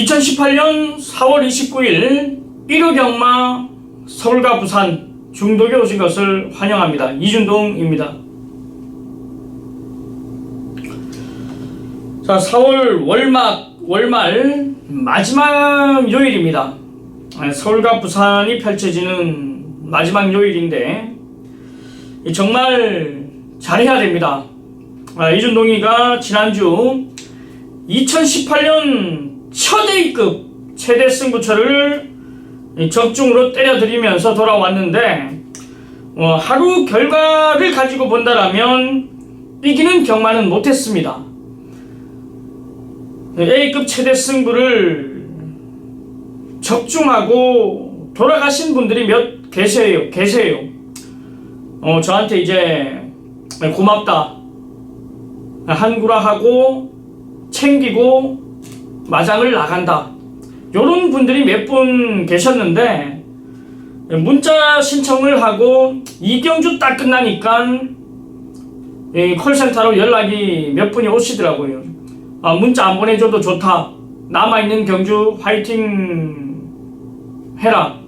2018년 4월 29일 1호 경마 서울과 부산 중독에 오신 것을 환영합니다. 이준동입니다. 자, 4월 월막, 월말 마지막 요일입니다. 아, 서울과 부산이 펼쳐지는 마지막 요일인데 정말 잘해야 됩니다. 아, 이준동이가 지난주 2018년 첫 A급 최대 승부처를 적중으로 때려드리면서 돌아왔는데 어, 하루 결과를 가지고 본다라면 이기는 경마는 못했습니다. A급 최대 승부를 적중하고 돌아가신 분들이 몇 계세요. 계세요. 어, 저한테 이제 고맙다. 한구라 하고 챙기고 마장을 나간다. 요런 분들이 몇 분 계셨는데 문자 신청을 하고 이경주 딱 끝나니까 이 콜센터로 연락이 몇 분이 오시더라고요. 아, 문자 안 보내줘도 좋다. 남아있는 경주 화이팅 해라.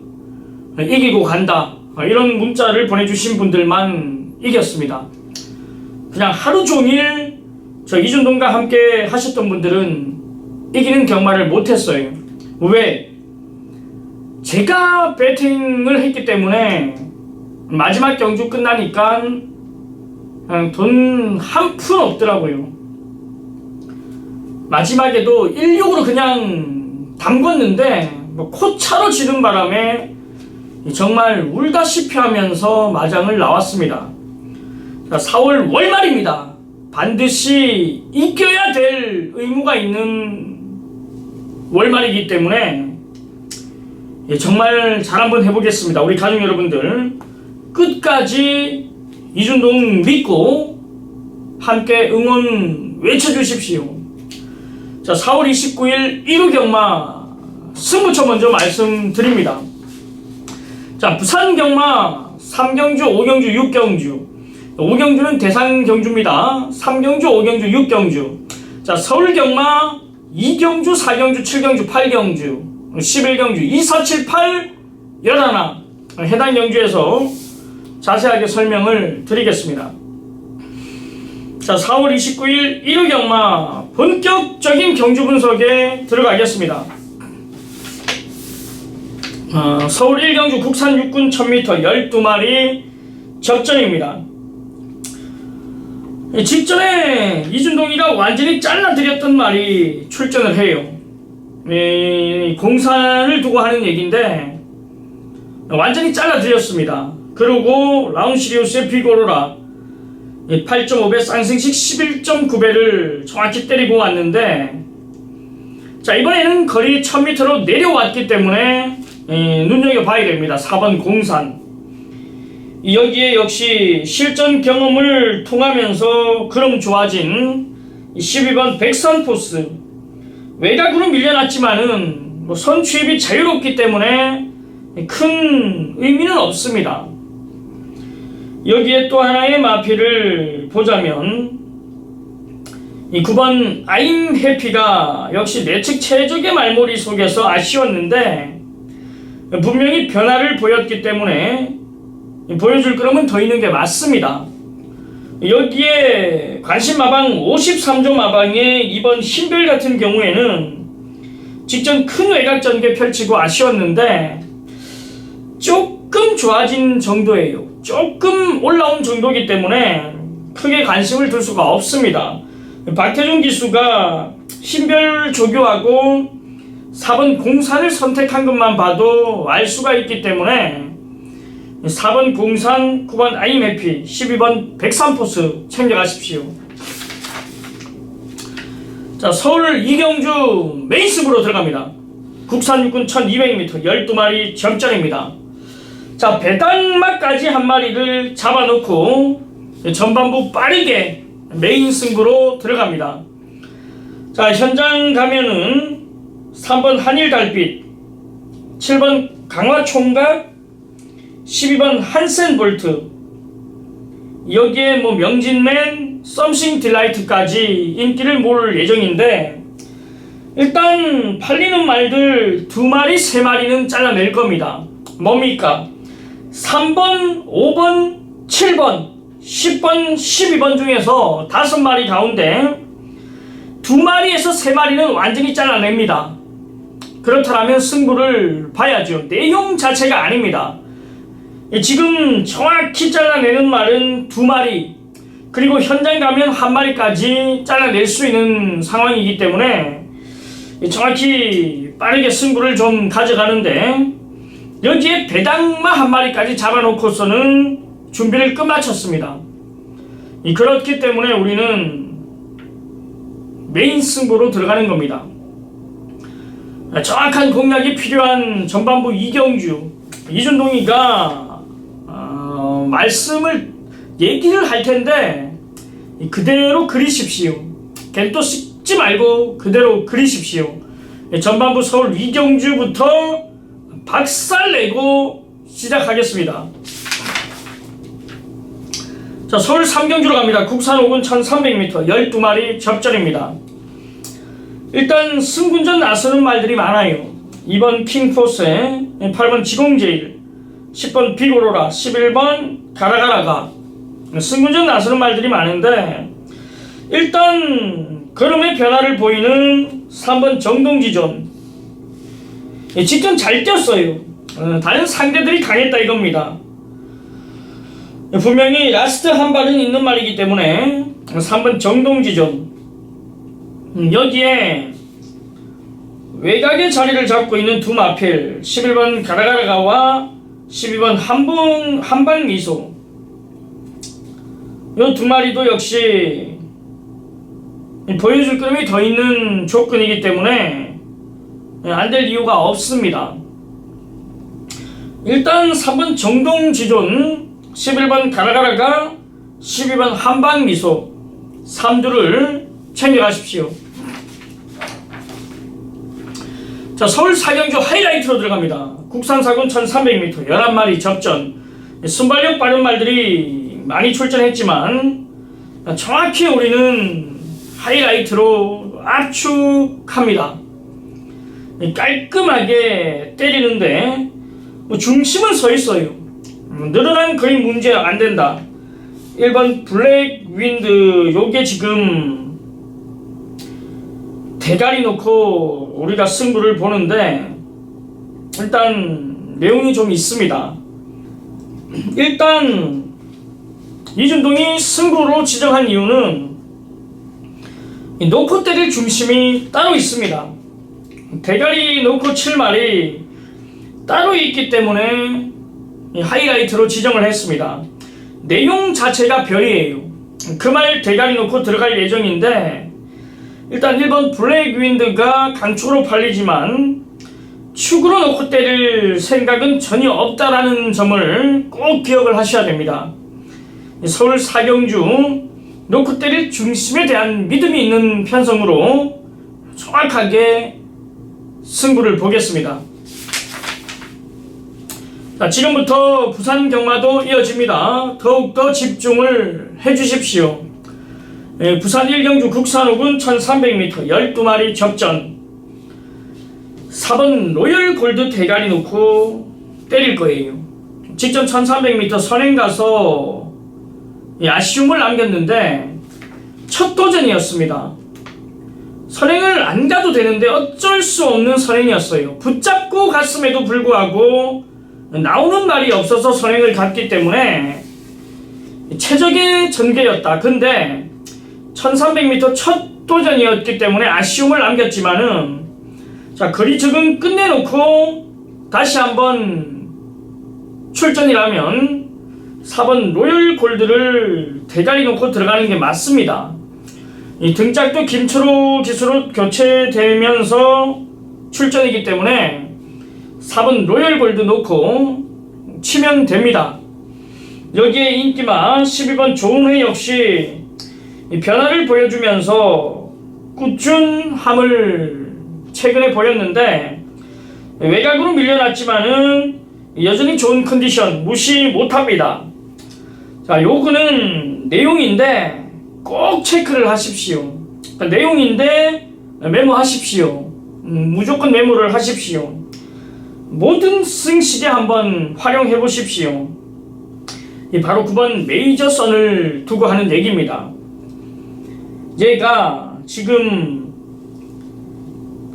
이기고 간다. 아, 이런 문자를 보내주신 분들만 이겼습니다. 그냥 하루 종일 저 이준동과 함께 하셨던 분들은 이기는 경마를 못했어요. 왜? 제가 배팅을 했기 때문에 마지막 경주 끝나니까 돈 한 푼 없더라고요. 마지막에도 16으로 그냥 담궜는데 뭐 코차로 지는 바람에 정말 울다시피 하면서 마장을 나왔습니다. 자, 4월 월말입니다. 반드시 이겨야 될 의무가 있는 월말이기 때문에 예, 정말 잘 한번 해보겠습니다. 우리 가족 여러분들 끝까지 이준동 믿고 함께 응원 외쳐주십시오. 자, 4월 29일 1호 경마 승부처 먼저 말씀드립니다. 자, 부산 경마 3경주, 5경주, 6경주. 5경주는 대상 경주입니다. 3경주, 5경주, 6경주. 자, 서울 경마 2경주, 4경주, 7경주, 8경주, 11경주, 2, 4, 7, 8, 11. 해당 경주에서 자세하게 설명을 드리겠습니다. 자, 4월 29일 1호 경마 본격적인 경주 분석에 들어가겠습니다. 어, 서울 1경주 국산 육군 1000m 12마리 접전입니다. 직전에 이준동이가 완전히 잘라드렸던 말이 출전을 해요. 이, 공산을 두고 하는 얘기인데 완전히 잘라드렸습니다. 그리고 라운시리우스의 비고로라 8.5배 쌍승식 11.9배를 정확히 때리고 왔는데 자 이번에는 거리 1000m로 내려왔기 때문에 에, 눈여겨봐야 됩니다. 4번 공산 여기에 역시 실전 경험을 통하면서 그럼 좋아진 12번 백선포스 외곽으로 밀려났지만은 뭐 선취입이 자유롭기 때문에 큰 의미는 없습니다. 여기에 또 하나의 마피를 보자면 이 9번 아임 해피가 역시 내측 최적의 말머리 속에서 아쉬웠는데 분명히 변화를 보였기 때문에 보여줄 그러면 더 있는 게 맞습니다. 여기에 관심 마방 53조 마방의 이번 신별 같은 경우에는 직전 큰 외곽 전개 펼치고 아쉬웠는데 조금 좋아진 정도예요. 조금 올라온 정도이기 때문에 크게 관심을 둘 수가 없습니다. 박태준 기수가 신별 조교하고 4번 공산을 선택한 것만 봐도 알 수가 있기 때문에 4번 공산, 9번 아이메피, 12번 백삼포스 챙겨가십시오. 자, 서울 이경주 메인스부로 들어갑니다. 국산 육군 1200m 12마리 점전입니다. 자, 배당막까지 한 마리를 잡아놓고 전반부 빠르게 메인 승부로 들어갑니다. 자, 현장 가면은 3번 한일 달빛, 7번 강화 총각, 12번 한센 볼트, 여기에 뭐 명진맨, 썸씽 딜라이트까지 인기를 모을 예정인데 일단 팔리는 말들 두 마리, 세 마리는 잘라낼 겁니다. 뭡니까? 3번, 5번, 7번, 10번, 12번 중에서 다섯 마리 가운데 두 마리에서 세 마리는 완전히 잘라냅니다. 그렇다면 승부를 봐야죠. 내용 자체가 아닙니다. 예, 지금 정확히 잘라내는 말은 두 마리, 그리고 현장 가면 한 마리까지 잘라낼 수 있는 상황이기 때문에 정확히 빠르게 승부를 좀 가져가는데 여기에 배당마 한 마리까지 잡아놓고서는 준비를 끝마쳤습니다. 이 그렇기 때문에 우리는 메인 승부로 들어가는 겁니다. 정확한 공략이 필요한 전반부 이경주 이준동이가 어, 말씀을 얘기를 할 텐데 그대로 그리십시오. 겐또 씹지 말고 그대로 그리십시오. 전반부 서울 이경주부터 박살내고 시작하겠습니다. 자, 서울 삼경주로 갑니다. 국산 5군 1300m 12마리 접전입니다. 일단 승군전 나서는 말들이 많아요. 2번 킹포스에 8번 지공제일 10번 비고로라 11번 가라가라가 승군전 나서는 말들이 많은데 일단 걸음의 변화를 보이는 3번 정동지존 예, 직전 잘 뛰었어요. 어, 다른 상대들이 강했다 이겁니다. 예, 분명히 라스트 한 발은 있는 말이기 때문에 3번 정동지존 음, 여기에 외곽의 자리를 잡고 있는 두 마필 11번 가라가라가와 12번 한분 한방 미소 이 두 마리도 역시 보여줄 그림이 더 있는 조건이기 때문에 안 될 이유가 없습니다. 일단 3번 정동지존 11번 가라가라가 12번 한방 미소 3두를 챙겨가십시오. 자, 서울 사경주 하이라이트로 들어갑니다. 국산 사군 1300m 11마리 접전. 순발력 빠른 말들이 많이 출전했지만 정확히 우리는 하이라이트로 압축합니다. 깔끔하게 때리는데 뭐 중심은 서 있어요. 음, 늘어난 그림 문제 안 된다. 1번 블랙 윈드 요게 지금 대가리 놓고 우리가 승부를 보는데 일단 내용이 좀 있습니다. 일단 이준동이 승부로 지정한 이유는 이 놓고 때릴 중심이 따로 있습니다. 대가리 놓고 7말이 따로 있기 때문에 이 하이라이트로 지정을 했습니다. 내용 자체가 별이에요. 그 말 대가리 놓고 들어갈 예정인데 일단 1번 블랙 윈드가 강축으로 팔리지만 축으로 놓고 때릴 생각은 전혀 없다라는 점을 꼭 기억을 하셔야 됩니다. 서울 사경주 놓고 때릴 중심에 대한 믿음이 있는 편성으로 정확하게 승부를 보겠습니다. 자, 지금부터 부산 경마도 이어집니다. 더욱더 집중을 해주십시오. 예, 부산 1경주 국산호군 1300m 12마리 접전 4번 로열 골드 대가리 놓고 때릴 거예요. 직전 1300m 선행 가서 이 아쉬움을 남겼는데 첫 도전이었습니다. 선행을 안 가도 되는데 어쩔 수 없는 선행이었어요. 붙잡고 갔음에도 불구하고 나오는 말이 없어서 선행을 갔기 때문에 최적의 전개였다. 근데 1300m 첫 도전이었기 때문에 아쉬움을 남겼지만은 자 거리 적응 끝내놓고 다시 한번 출전이라면 4번 로열 골드를 대가리 놓고 들어가는 게 맞습니다. 이 등짝도 김초로 기수로 교체되면서 출전이기 때문에 4번 로열 골드 놓고 치면 됩니다. 여기에 인기마 12번 조은회 역시 이 변화를 보여주면서 꾸준함을 최근에 보였는데 외곽으로 밀려났지만은 여전히 좋은 컨디션 무시 못합니다. 자, 요거는 내용인데 꼭 체크를 하십시오. 그러니까 내용인데 메모하십시오. 음, 무조건 메모를 하십시오. 모든 승시대 한번 활용해 보십시오. 이 바로 9번 메이저 선을 두고 하는 얘기입니다. 얘가 지금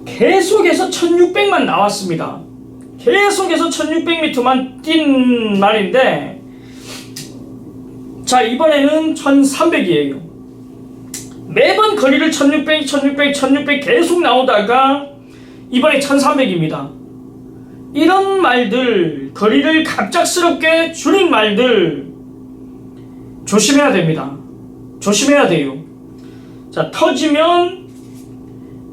계속해서 1600만 나왔습니다. 계속해서 1600m만 뛴 말인데 자 이번에는 1300이에요. 매번 거리를 1600, 1600, 1600 계속 나오다가 이번에 1300입니다. 이런 말들, 거리를 갑작스럽게 줄인 말들 조심해야 됩니다. 조심해야 돼요. 자, 터지면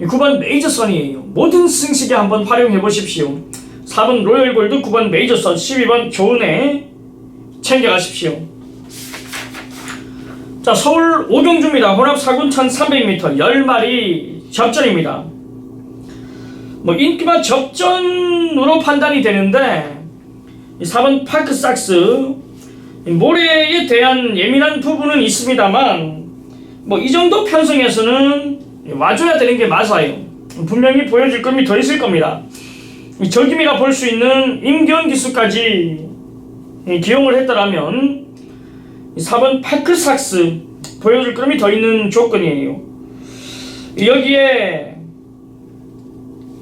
9번 메이저선이에요. 모든 승식에 한번 활용해 보십시오. 4번 로열 골드, 9번 메이저선, 12번 교은에 챙겨가십시오. 자, 서울 오경주입니다. 혼합 4군 1300m 10마리 접전입니다. 뭐 인기만 접전으로 판단이 되는데 이 4번 파크삭스 이 모래에 대한 예민한 부분은 있습니다만 뭐 이 정도 편성에서는 와줘야 되는 게 맞아요. 분명히 보여줄 점이 더 있을 겁니다. 이 적임이가 볼 수 있는 임기원 기수까지 이 기용을 했더라면 이 4번 파크삭스 보여줄 점이 더 있는 조건이에요. 여기에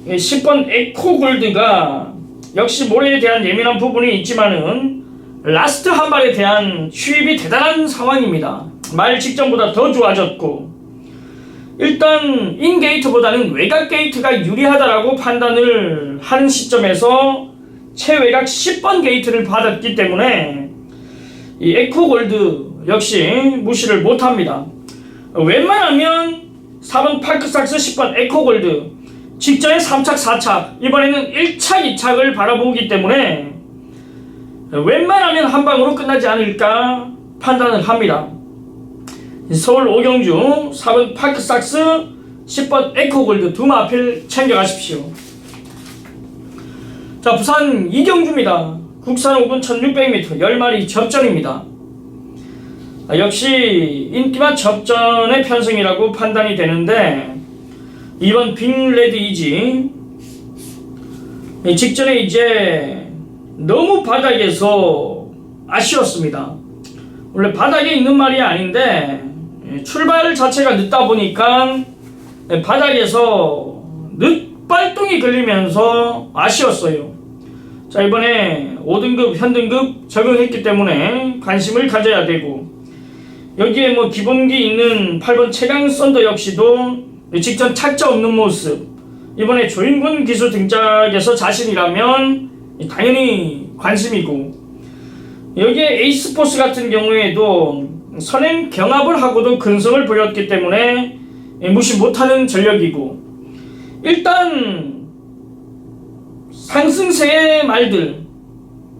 10번 에코골드가 역시 모래에 대한 예민한 부분이 있지만은 라스트 한 발에 대한 추입이 대단한 상황입니다. 말 직전보다 더 좋아졌고 일단 인 게이트보다는 외곽 게이트가 유리하다라고 판단을 하는 시점에서 최외곽 10번 게이트를 받았기 때문에 이 에코골드 역시 무시를 못합니다. 웬만하면 4번 파크삭스 10번 에코골드 직전에 3착 4착 이번에는 1착 2착을 바라보기 때문에 웬만하면 한 방으로 끝나지 않을까 판단을 합니다. 서울 오경주 4번 파크삭스 10번 에코골드 두 마필 챙겨가십시오. 자 부산 이경주입니다. 국산 5분 1600m 10마리 접전입니다. 아, 역시 인기만 접전의 편성이라고 판단이 되는데 이번 빅레드 이지 이 직전에 이제 너무 바닥에서 아쉬웠습니다. 원래 바닥에 있는 말이 아닌데 예, 출발 자체가 늦다 보니까 예, 바닥에서 늦발동이 걸리면서 아쉬웠어요. 자 이번에 5등급 현등급 적용했기 때문에 관심을 가져야 되고 여기에 뭐 기본기 있는 8번 최강 썬더 역시도 직전 착자 없는 모습 이번에 조인군 기수 등짝에서 자신이라면 당연히 관심이고 여기에 에이스포스 같은 경우에도 선행 경합을 하고도 근성을 보였기 때문에 무시 못하는 전력이고 일단 상승세의 말들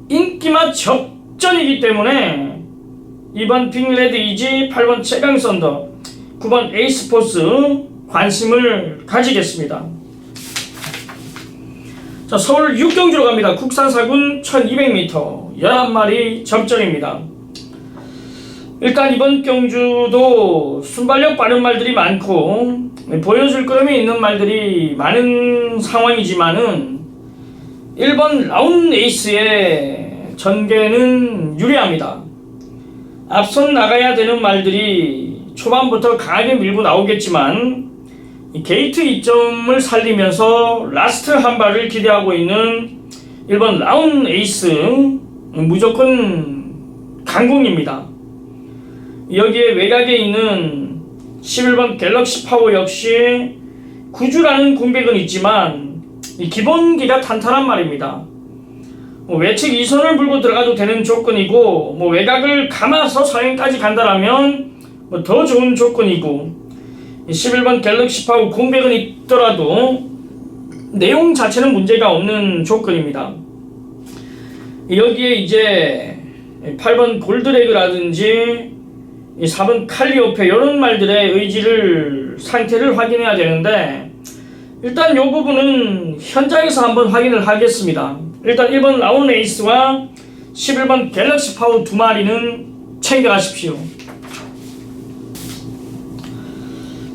인기맛 접전이기 때문에 이번 빅레드 이지 8번 최강 썬더 9번 에이스포스 관심을 가지겠습니다. 자, 서울 육경주로 갑니다. 국산 사군 1200m 11마리 접전입니다. 일단 이번 경주도 순발력 빠른 말들이 많고 보여줄 거름이 있는 말들이 많은 상황이지만은 1번 라운 에이스의 전개는 유리합니다. 앞선 나가야 되는 말들이 초반부터 강하게 밀고 나오겠지만 게이트 이점을 살리면서 라스트 한 발을 기대하고 있는 1번 라운 에이스 무조건 강공입니다. 여기에 외곽에 있는 11번 갤럭시 파워 역시 구주라는 공백은 있지만 기본기가 탄탄한 말입니다. 뭐 외측 2선을 물고 들어가도 되는 조건이고 뭐 외곽을 감아서 서행까지 간다라면 뭐 더 좋은 조건이고 11번 갤럭시 파워 공백은 있더라도 내용 자체는 문제가 없는 조건입니다. 여기에 이제 8번 골드레그라든지 4번 칼리오페 이런 말들의 의지를 상태를 확인해야 되는데 일단 이 부분은 현장에서 한번 확인을 하겠습니다. 일단 1번 라운 에이스와 11번 갤럭시 파워 두 마리는 챙겨가십시오.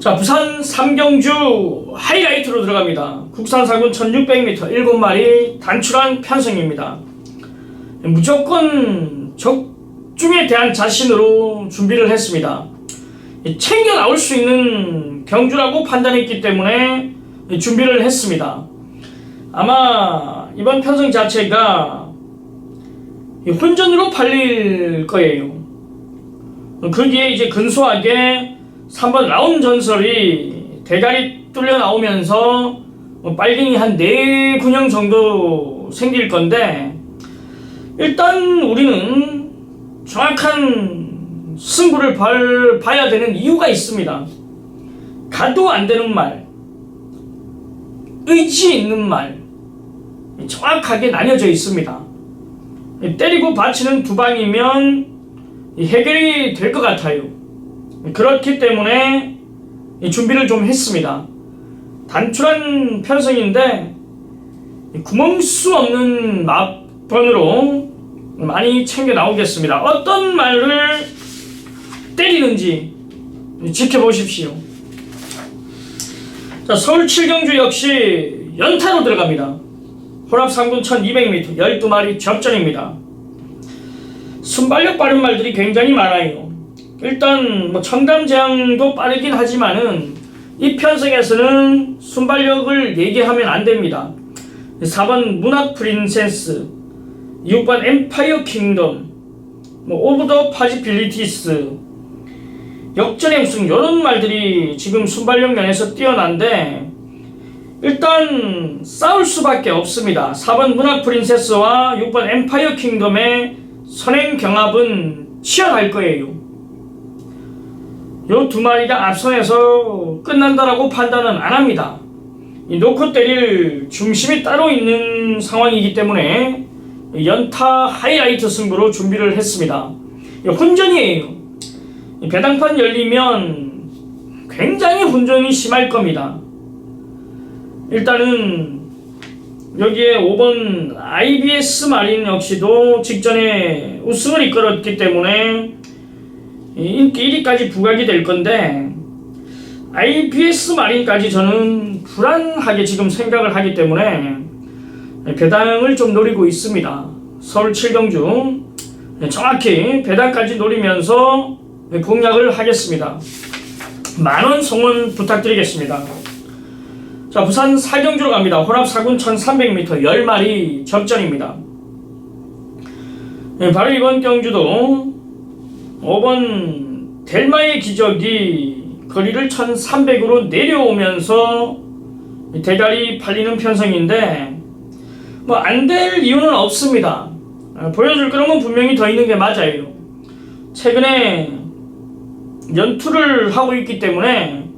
자, 부산 삼경주 하이라이트로 들어갑니다. 국산 사군 1600m 7마리 단출한 편성입니다. 무조건 적 중에 대한 자신으로 준비를 했습니다. 챙겨 나올 수 있는 경주라고 판단했기 때문에 준비를 했습니다. 아마 이번 편성 자체가 혼전으로 팔릴 거예요. 거기에 이제 근소하게 3번 라운 전설이 대가리 뚫려 나오면서 뭐 빨갱이 한 4군형 정도 생길 건데 일단 우리는 정확한 승부를 발, 봐야 되는 이유가 있습니다. 가도 안 되는 말, 의지 있는 말, 정확하게 나뉘어져 있습니다. 때리고 받치는 두 방이면 해결이 될 것 같아요. 그렇기 때문에 준비를 좀 했습니다. 단출한 편성인데 구멍 수 없는 막번으로 많이 챙겨 나오겠습니다. 어떤 말을 때리는지 지켜보십시오. 자, 서울 칠경주 역시 연타로 들어갑니다. 혼합 3군 1200m 12마리 접전입니다. 순발력 빠른 말들이 굉장히 많아요. 일단 뭐 청담 재앙도 빠르긴 하지만은 이 편성에서는 순발력을 얘기하면 안 됩니다. 4번 문학 프린세스 6번 엠파이어 킹덤 뭐 오브 더 파지빌리티스 역전의 우승 이런 말들이 지금 순발력 면에서 뛰어난데 일단 싸울 수밖에 없습니다. 4번 문학 프린세스와 6번 엠파이어 킹덤의 선행 경합은 치열할 거예요. 요 두 마리가 앞선에서 끝난다라고 판단은 안 합니다. 이 놓고 때릴 중심이 따로 있는 상황이기 때문에 연타 하이라이트 승부로 준비를 했습니다. 혼전이에요. 배당판 열리면 굉장히 혼전이 심할 겁니다. 일단은 여기에 5번 IBS 마린 역시도 직전에 우승을 이끌었기 때문에 인기 1위까지 부각이 될 건데 IBS 마린까지 저는 불안하게 지금 생각을 하기 때문에 배당을 좀 노리고 있습니다. 서울 7경주 정확히 배당까지 노리면서 공략을 하겠습니다. 만원 성원 부탁드리겠습니다. 자, 부산 사경주로 갑니다. 혼합 사군 1300m 10마리 접전입니다. 네, 바로 이번 경주도 5번 델마의 기적이 거리를 1300으로 내려오면서 대가리 팔리는 편성인데 뭐 안 될 이유는 없습니다. 아, 보여줄 그런 건 분명히 더 있는 게 맞아요. 최근에 연투를 하고 있기 때문에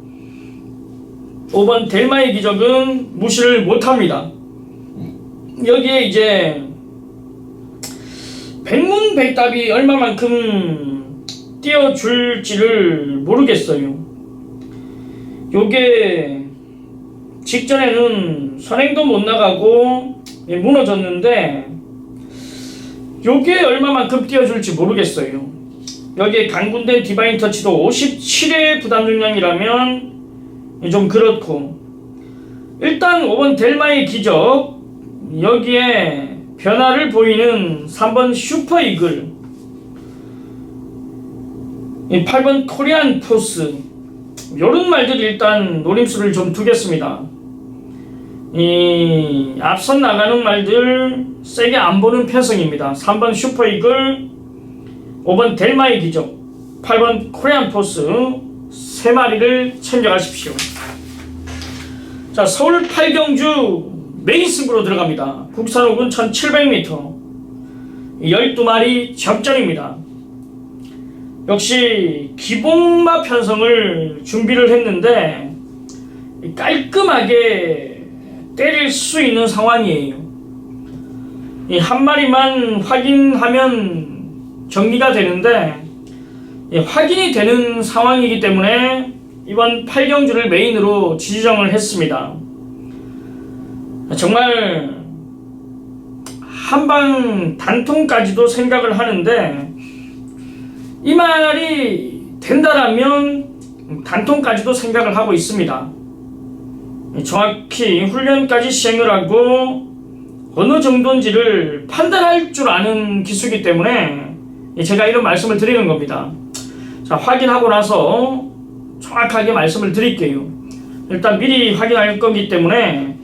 5번 델마의 기적은 무시를 못합니다. 여기에 이제 백문백답이 얼마만큼 띄워줄지를 모르겠어요. 요게 직전에는 선행도 못 나가고 무너졌는데 요게 얼마만큼 띄워줄지 모르겠어요. 여기에 강군된 디바인 터치도 57의 부담 중량이라면 좀 그렇고 일단 5번 델마의 기적 여기에 변화를 보이는 3번 슈퍼 이글 8번 코리안 포스 요런 말들이 일단 노림수를 좀 두겠습니다 이 앞선 나가는 말들 세게 안 보는 편성입니다 3번 슈퍼 이글 5번 델마의 기적 8번 코리안 포스 세 마리를 챙겨가십시오. 자, 서울 8경주 메인 승부로 들어갑니다. 국산 호군 1700m 12마리 접전입니다. 역시 기봉마 편성을 준비를 했는데 깔끔하게 때릴 수 있는 상황이에요. 이한 마리만 확인하면 정리가 되는데 예, 확인이 되는 상황이기 때문에 이번 8경주를 메인으로 지정을 했습니다. 정말 한방 단통까지도 생각을 하는데 이 말이 된다라면 단통까지도 생각을 하고 있습니다. 정확히 훈련까지 시행을 하고 어느 정도인지를 판단할 줄 아는 기수이기 때문에 제가 이런 말씀을 드리는 겁니다. 자, 확인하고 나서 정확하게 말씀을 드릴게요. 일단 미리 확인할 거기 때문에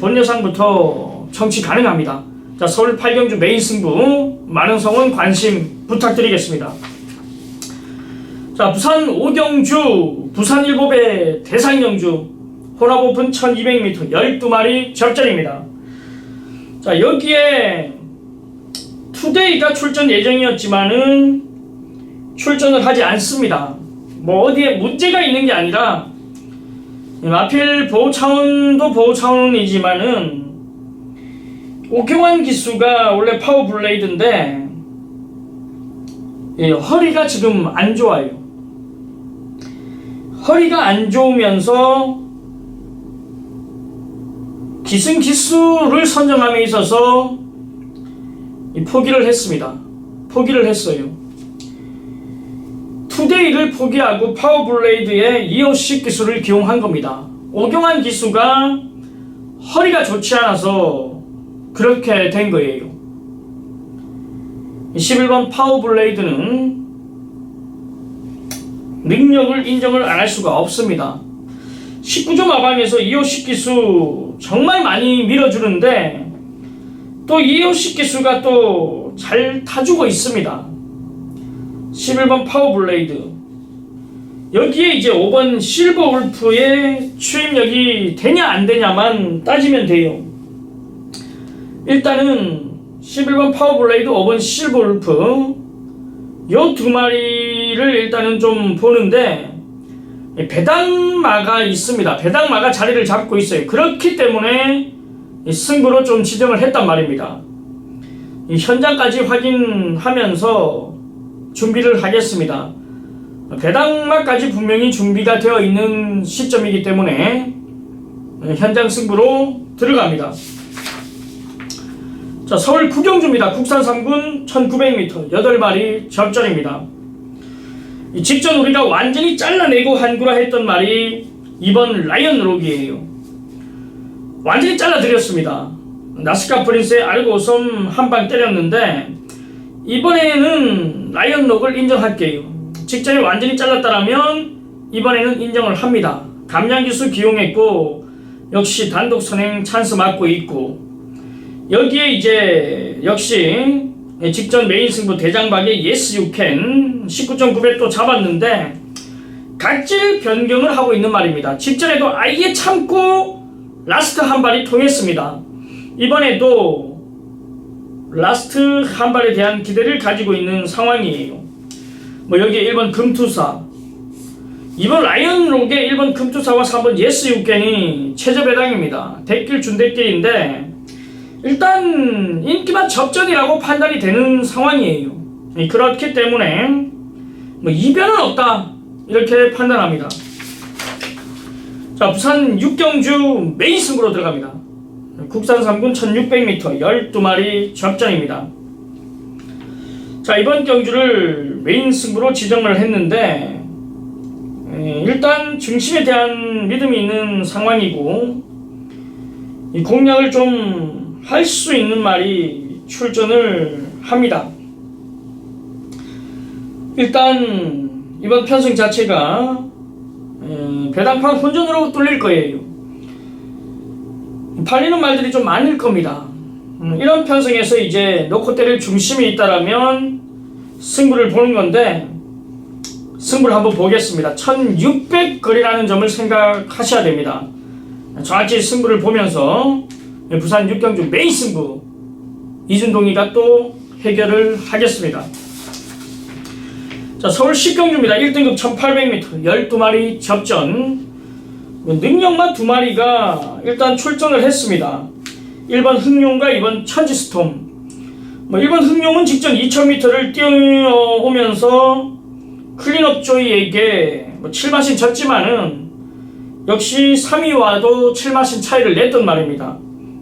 본 예상부터 청취 가능합니다. 자, 서울 8경주 메인 승부 많은 성원 관심 부탁드리겠습니다. 자, 부산 5경주, 부산 7의 대상 경주, 혼합 오픈 1200m 12마리 접전입니다. 자, 여기에 투데이가 출전 예정이었지만은 출전을 하지 않습니다. 뭐 어디에 문제가 있는 게 아니라 마필 보호 차원도 보호 차원이지만은 오경환 기수가 원래 파워 블레이드인데 예, 허리가 지금 안 좋아요. 허리가 안 좋으면서 기승 기수를 선정함에 있어서 이 포기를 했습니다. 포기를 했어요. 투데이를 포기하고 파워블레이드의 이오식 기수를 기용한 겁니다. 오경환 기수가 허리가 좋지 않아서 그렇게 된 거예요. 11번 파워블레이드는 능력을 인정을 안 할 수가 없습니다. 19점 마방에서 이오식 기수 정말 많이 밀어주는데 또 이오식 기수가 또잘 타주고 있습니다. 11번 파워블레이드 여기에 이제 5번 실버 울프의 추임력이 되냐 안 되냐만 따지면 돼요. 일단은 11번 파워블레이드 5번 실버 울프 요 두 마리를 일단은 좀 보는데 배당마가 있습니다. 배당마가 자리를 잡고 있어요. 그렇기 때문에 승부로 좀 지정을 했단 말입니다. 현장까지 확인하면서 준비를 하겠습니다. 배당마까지 분명히 준비가 되어 있는 시점이기 때문에 현장 승부로 들어갑니다. 자, 서울 구경주입니다. 국산 3군 1900m 8마리 접전입니다. 직전 우리가 완전히 잘라내고 한구라 했던 말이 이번 라이언 록이에요. 완전히 잘라드렸습니다. 나스카 프린스의 알고섬 한 방 때렸는데 이번에는 라이언 록을 인정할게요. 직전에 완전히 잘랐다라면 이번에는 인정을 합니다. 감량기수 기용했고 역시 단독 선행 찬스 맞고 있고 여기에 이제 역시 직전 메인 승부 대장박의 예스 유캔 19.9배 또 잡았는데 각질 변경을 하고 있는 말입니다. 직전에도 아예 참고 라스트 한 발이 통했습니다. 이번에도 라스트 한 발에 대한 기대를 가지고 있는 상황이에요. 뭐 여기에 1번 금투사 이번 라이언 록의 1번 금투사와 3번 예스 육겐이 최저 배당입니다. 대길 준대길인데 일단 인기만 접전이라고 판단이 되는 상황이에요. 그렇기 때문에 뭐 이변은 없다 이렇게 판단합니다. 자 부산 육경주 메인 승부로 들어갑니다. 국산 3군 1600m 12마리 접전입니다. 자 이번 경주를 메인 승부로 지정을 했는데 일단 중심에 대한 믿음이 있는 상황이고 이 공략을 좀 할 수 있는 말이 출전을 합니다. 일단 이번 편승 자체가 배당판 혼전으로 뚫릴 거예요. 팔리는 말들이 좀 많을 겁니다. 음, 이런 편성에서 이제 놓고 때릴 중심이 있다라면 승부를 보는 건데 승부를 한번 보겠습니다. 1600 거리라는 점을 생각하셔야 됩니다. 정확히 승부를 보면서 부산 육경주 메인 승부 이준동이가 또 해결을 하겠습니다. 자, 서울 10경주입니다. 1등급 1800m 12마리 접전 뭐 능력만 두 마리가 일단 출전을 했습니다. 1번 흥룡과 2번 천지스톰. 뭐 1번 흥룡은 직전 2000m를 뛰어오면서 클린업 조이에게 뭐 7마신 졌지만은 역시 3위와도 7마신 차이를 냈던 말입니다.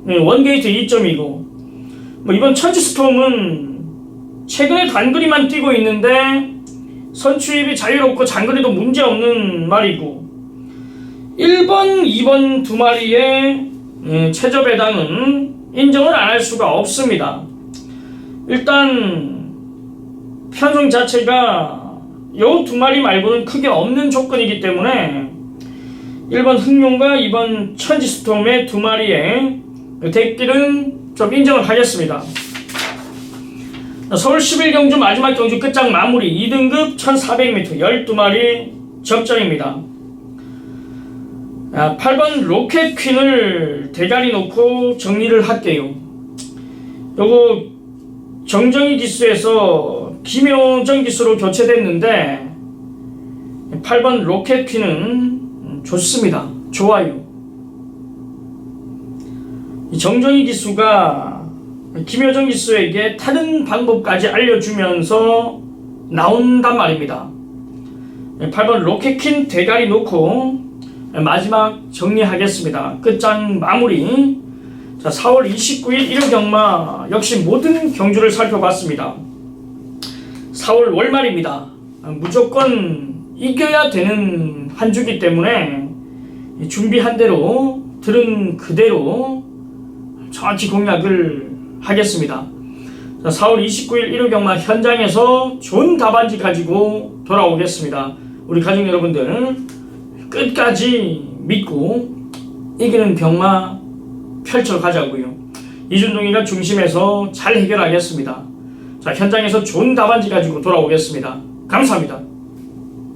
네, 원게이트 2점이고 뭐 이번 천지스톰은 최근에 단거리만 뛰고 있는데 선취입이 자유롭고 장거리도 문제없는 말이고 1번, 2번 두 마리의 예, 최저 배당은 인정을 안 할 수가 없습니다. 일단 편성 자체가 요 두 마리 말고는 크게 없는 조건이기 때문에 1번 흑룡과 2번 천지스톰의 두 마리의 대길은 좀 인정을 하겠습니다. 서울 11경주 마지막 경주 끝장 마무리 2등급 1400m 12마리 적정입니다. 아, 8번 로켓 퀸을 대가리 놓고 정리를 할게요. 요거 정정희 기수에서 김효정 기수로 교체됐는데 8번 로켓 퀸은 좋습니다. 좋아요. 이 정정희 기수가 김효정 기수에게 타는 방법까지 알려주면서 나온단 말입니다. 8번 로켓킨 대가리 놓고 마지막 정리하겠습니다. 끝장 마무리. 자, 4월 29일 1호 경마 역시 모든 경주를 살펴봤습니다. 4월 월말입니다. 무조건 이겨야 되는 한 주기 때문에 준비한 대로 들은 그대로 정확히 공략을 하겠습니다. 자, 4월 29일 1호 경마 현장에서 좋은 답안지 가지고 돌아오겠습니다. 우리 가족 여러분들 끝까지 믿고 이기는 경마 펼쳐 가자고요. 이준동이가 중심에서 잘 해결하겠습니다. 자, 현장에서 좋은 답안지 가지고 돌아오겠습니다. 감사합니다.